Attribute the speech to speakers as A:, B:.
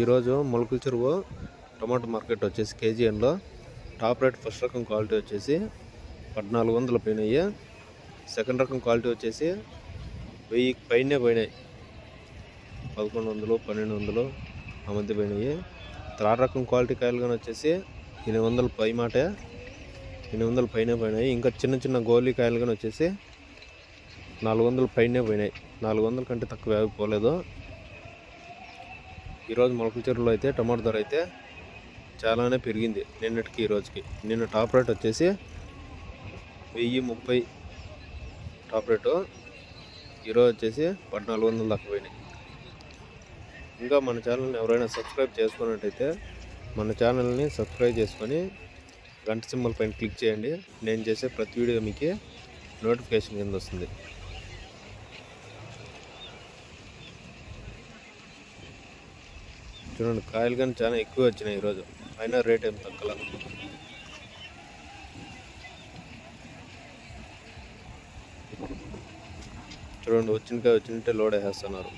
A: ఈరోజు మొలకల చెరువు టమాటో మార్కెట్ వచ్చేసి కేజీఎన్లో. టాప్ రేట్ ఫస్ట్ రకం క్వాలిటీ వచ్చేసి పద్నాలుగు వందలు పోయినాయి సెకండ్ రకం క్వాలిటీ వచ్చేసి వెయ్యి పైనే పోయినాయి. పదకొండు వందలు పన్నెండు వందలు ఆ మధ్య పోయినాయి. థర్డ్ రకం క్వాలిటీ కాయలు కానీ వచ్చేసి ఎనిమిది వందలు పై మాటే ఎనిమిది వందలు పైనే పోయినాయి. ఇంకా చిన్న చిన్న గోలీ కాయలు కానీ వచ్చేసి నాలుగు వందలు పైనే పోయినాయి. నాలుగు వందల కంటే తక్కువ పోలేదు. ఈరోజు మొలకల అయితే టమాటో ధర అయితే చాలానే పెరిగింది నిన్నటికి ఈరోజుకి నిన్న టాప్ రేట్ వచ్చేసి వెయ్యి ముప్పై టాప్ రేటు. ఈరోజు వచ్చేసి పద్నాలుగు వందలు దాకా పోయినాయి. ఇంకా మన ఛానల్ని ఎవరైనా సబ్స్క్రైబ్ చేసుకున్నట్టయితే మన ఛానల్ని సబ్స్క్రైబ్ చేసుకొని గంట సింబల్ పైన క్లిక్ చేయండి. నేను చేసే ప్రతి వీడియో మీకు నోటిఫికేషన్ కింద వస్తుంది. చూడండి కాయలు కానీ చాలా ఎక్కువ వచ్చినాయి ఈరోజు. అయినా రేట్ ఏం తక్కువ. చూడండి వచ్చిన కాయ వచ్చినట్టే లోడ్ వేసేస్తున్నారు